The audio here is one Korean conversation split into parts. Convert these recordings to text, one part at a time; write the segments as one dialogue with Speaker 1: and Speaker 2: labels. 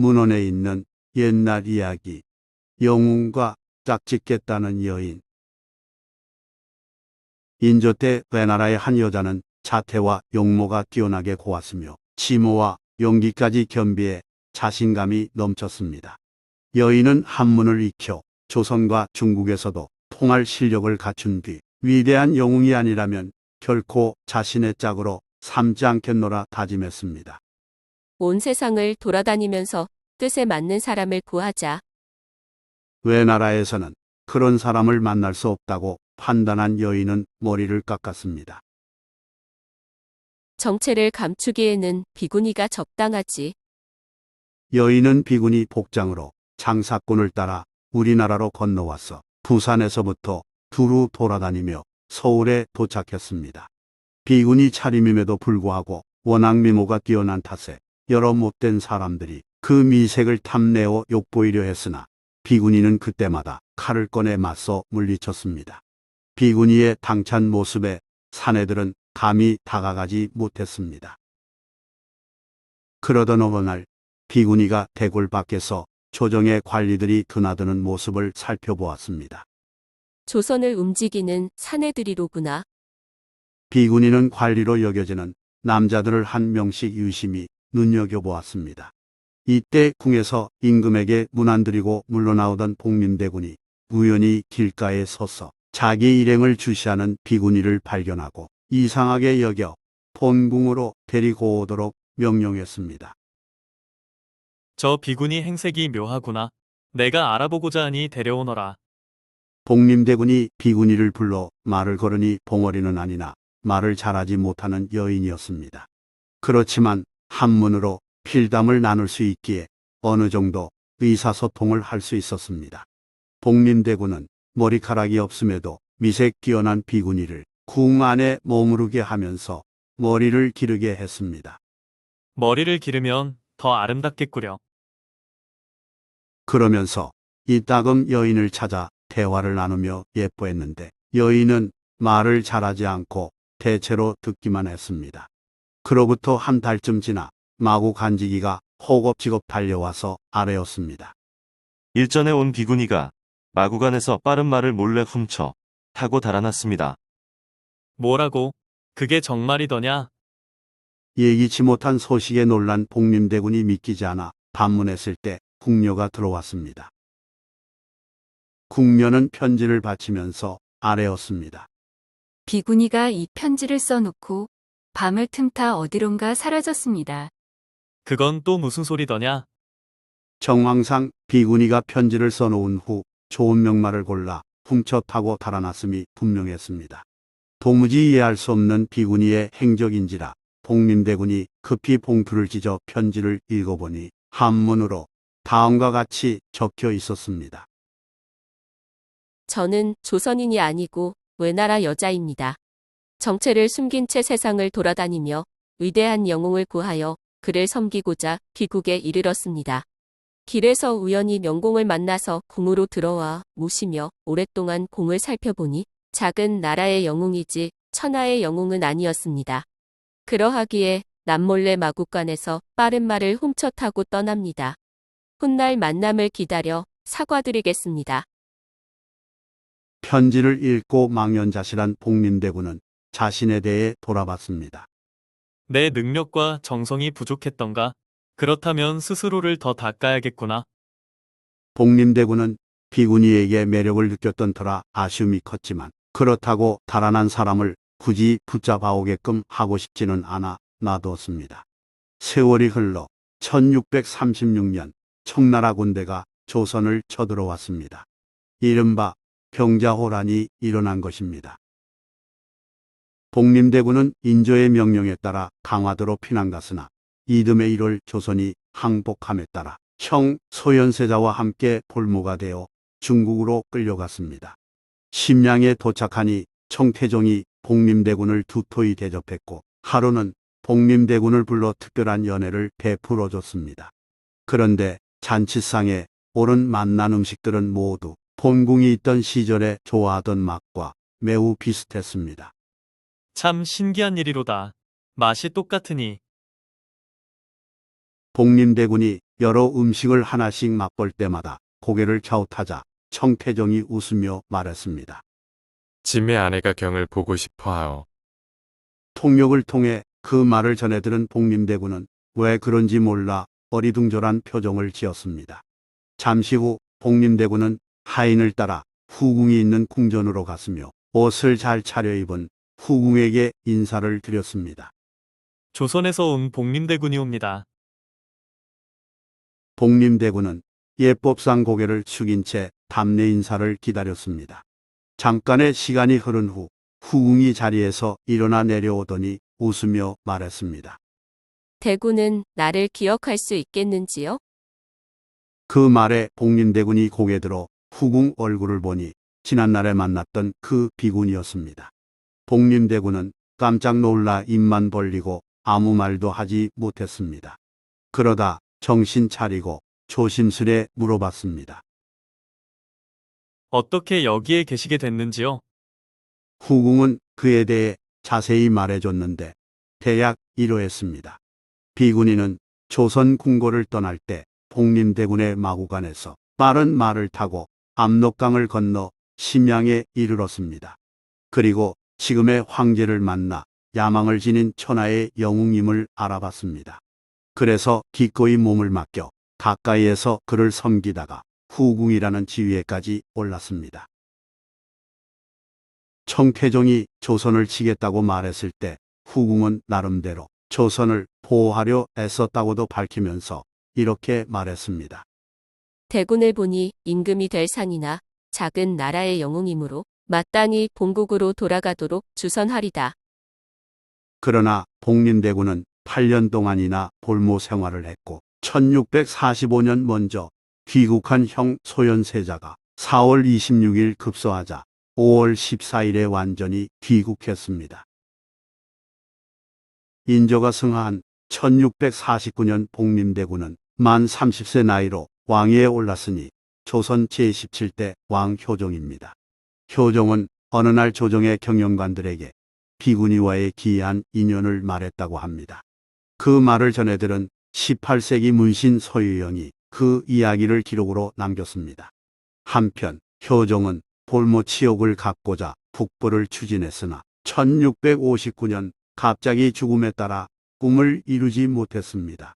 Speaker 1: 문헌에 있는 옛날 이야기, 영웅과 짝짓겠다는 여인. 인조 때 외나라의 한 여자는 자태와 용모가 뛰어나게 고왔으며 지모와 용기까지 겸비해 자신감이 넘쳤습니다. 여인은 한문을 익혀 조선과 중국에서도 통할 실력을 갖춘 뒤 위대한 영웅이 아니라면 결코 자신의 짝으로 삼지 않겠노라 다짐했습니다.
Speaker 2: 온 세상을 돌아다니면서 뜻에 맞는 사람을 구하자.
Speaker 1: 외나라에서는 그런 사람을 만날 수 없다고 판단한 여인은 머리를 깎았습니다.
Speaker 2: 정체를 감추기에는 비구니가 적당하지.
Speaker 1: 여인은 비군이 복장으로 장사꾼을 따라 우리나라로 건너와서 부산에서부터 두루 돌아다니며 서울에 도착했습니다. 비군이 차림임에도 불구하고 워낙 미모가 뛰어난 탓에 여러 못된 사람들이 그 미색을 탐내어 욕보이려 했으나 비군이는 그때마다 칼을 꺼내 맞서 물리쳤습니다. 비군이의 당찬 모습에 사내들은 감히 다가가지 못했습니다. 그러던 어느 날 비군이가 대궐 밖에서 조정의 관리들이 드나드는 모습을 살펴보았습니다.
Speaker 2: 조선을 움직이는 사내들이로구나.
Speaker 1: 비군이는 관리로 여겨지는 남자들을 한 명씩 유심히 눈여겨보았습니다. 이때 궁에서 임금에게 문안드리고 물러나오던 복림대군이 우연히 길가에 서서 자기 일행을 주시하는 비군이를 발견하고 이상하게 여겨 본궁으로 데리고 오도록 명령했습니다.
Speaker 3: 저 비군이 행색이 묘하구나. 내가 알아보고자 하니 데려오너라.
Speaker 1: 복림대군이 비군이를 불러 말을 걸으니 봉어리는 아니나 말을 잘하지 못하는 여인이었습니다. 그렇지만 한문으로 필담을 나눌 수 있기에 어느 정도 의사소통을 할 수 있었습니다. 복림대군은 머리카락이 없음에도 미색 뛰어난 비군이를 궁 안에 머무르게 하면서 머리를 기르게 했습니다.
Speaker 3: 머리를 기르면 더 아름답겠구려.
Speaker 1: 그러면서 이 따금 여인을 찾아 대화를 나누며 예뻐했는데 여인은 말을 잘하지 않고 대체로 듣기만 했습니다. 그로부터 한 달쯤 지나 마구 간지기가 호겁지겁 달려와서 아뢰었습니다.
Speaker 4: 일전에 온 비구니가 마구간에서 빠른 말을 몰래 훔쳐 타고 달아났습니다.
Speaker 3: 뭐라고? 그게 정말이더냐?
Speaker 1: 예기치 못한 소식에 놀란 복림대군이 믿기지 않아 반문했을 때 궁녀가 들어왔습니다. 궁녀는 편지를 바치면서 아뢰었습니다.
Speaker 5: 비구니가 이 편지를 써놓고 밤을 틈타 어디론가 사라졌습니다.
Speaker 3: 그건 또 무슨 소리더냐?
Speaker 1: 정황상 비군이가 편지를 써놓은 후 좋은 명말을 골라 훔쳐 타고 달아났음이 분명했습니다. 도무지 이해할 수 없는 비군이의 행적인지라 복림대군이 급히 봉투를 찢어 편지를 읽어보니 한문으로 다음과 같이 적혀 있었습니다.
Speaker 2: 저는 조선인이 아니고 외나라 여자입니다. 정체를 숨긴 채 세상을 돌아다니며 위대한 영웅을 구하여 그를 섬기고자 귀국에 이르렀습니다. 길에서 우연히 명공을 만나서 궁으로 들어와 모시며 오랫동안 공을 살펴보니 작은 나라의 영웅이지 천하의 영웅은 아니었습니다. 그러하기에 남몰래 마국간에서 빠른 말을 훔쳐 타고 떠납니다. 훗날 만남을 기다려 사과드리겠습니다.
Speaker 1: 편지를 읽고 망연자실한 복림대군은 자신에 대해 돌아봤습니다.
Speaker 3: 내 능력과 정성이 부족했던가? 그렇다면 스스로를 더 닦아야겠구나.
Speaker 1: 복림대군은 비군이에게 매력을 느꼈던 터라 아쉬움이 컸지만 그렇다고 달아난 사람을 굳이 붙잡아오게끔 하고 싶지는 않아 놔두었습니다. 세월이 흘러 1636년 청나라 군대가 조선을 쳐들어왔습니다. 이른바 병자호란이 일어난 것입니다. 복림대군은 인조의 명령에 따라 강화도로 피난 갔으나 이듬해 1월 조선이 항복함에 따라 형 소현세자와 함께 볼모가 되어 중국으로 끌려갔습니다. 심양에 도착하니 청태종이 복림대군을 두토히 대접했고 하루는 복림대군을 불러 특별한 연회를 베풀어 줬습니다. 그런데 잔치상에 오른 만난 음식들은 모두 본궁이 있던 시절에 좋아하던 맛과 매우 비슷했습니다.
Speaker 3: 참 신기한 일이로다. 맛이 똑같으니
Speaker 1: 복림대군이 여러 음식을 하나씩 맛볼 때마다 고개를 갸웃하자 청태정이 웃으며 말했습니다.
Speaker 6: 짐의 아내가 경을 보고 싶어 하오.
Speaker 1: 통역을 통해 그 말을 전해들은 복림대군은 왜 그런지 몰라 어리둥절한 표정을 지었습니다. 잠시 후 복림대군은 하인을 따라 후궁이 있는 궁전으로 갔으며 옷을 잘 차려입은 후궁에게 인사를 드렸습니다.
Speaker 3: 조선에서 온 복림대군이 옵니다.
Speaker 1: 복림대군은 예법상 고개를 숙인 채 답례 인사를 기다렸습니다. 잠깐의 시간이 흐른 후 후궁이 자리에서 일어나 내려오더니 웃으며 말했습니다.
Speaker 2: 대군은 나를 기억할 수 있겠는지요?
Speaker 1: 그 말에 복림대군이 고개 들어 후궁 얼굴을 보니 지난날에 만났던 그 비군이었습니다. 복림대군은 깜짝 놀라 입만 벌리고 아무 말도 하지 못했습니다. 그러다 정신 차리고 조심스레 물어봤습니다.
Speaker 3: 어떻게 여기에 계시게 됐는지요?
Speaker 1: 후궁은 그에 대해 자세히 말해줬는데 대략 이러했습니다. 비군이는 조선 궁궐을 떠날 때 복림대군의 마구간에서 빠른 말을 타고 압록강을 건너 심양에 이르렀습니다. 그리고 지금의 황제를 만나 야망을 지닌 천하의 영웅임을 알아봤습니다. 그래서 기꺼이 몸을 맡겨 가까이에서 그를 섬기다가 후궁이라는 지위에까지 올랐습니다. 청태종이 조선을 치겠다고 말했을 때 후궁은 나름대로 조선을 보호하려 애썼다고도 밝히면서 이렇게 말했습니다.
Speaker 2: 대군을 보니 임금이 될 상이나 작은 나라의 영웅이므로 마땅히 본국으로 돌아가도록 주선하리다.
Speaker 1: 그러나 복림대군은 8년 동안이나 볼모 생활을 했고 1645년 먼저 귀국한 형 소현세자가 4월 26일 급소하자 5월 14일에 완전히 귀국했습니다. 인조가 승하한 1649년 복림대군은 만 30세 나이로 왕위에 올랐으니 조선 제17대 왕 효종입니다. 효종은 어느 날 조정의 경영관들에게 비구니와의 기이한 인연을 말했다고 합니다. 그 말을 전해들은 18세기 문신 서유영이 그 이야기를 기록으로 남겼습니다. 한편 효종은 볼모 치욕을 갚고자 북부를 추진했으나 1659년 갑자기 죽음에 따라 꿈을 이루지 못했습니다.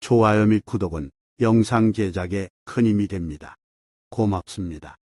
Speaker 1: 좋아요 및 구독은 영상 제작에 큰 힘이 됩니다. 고맙습니다.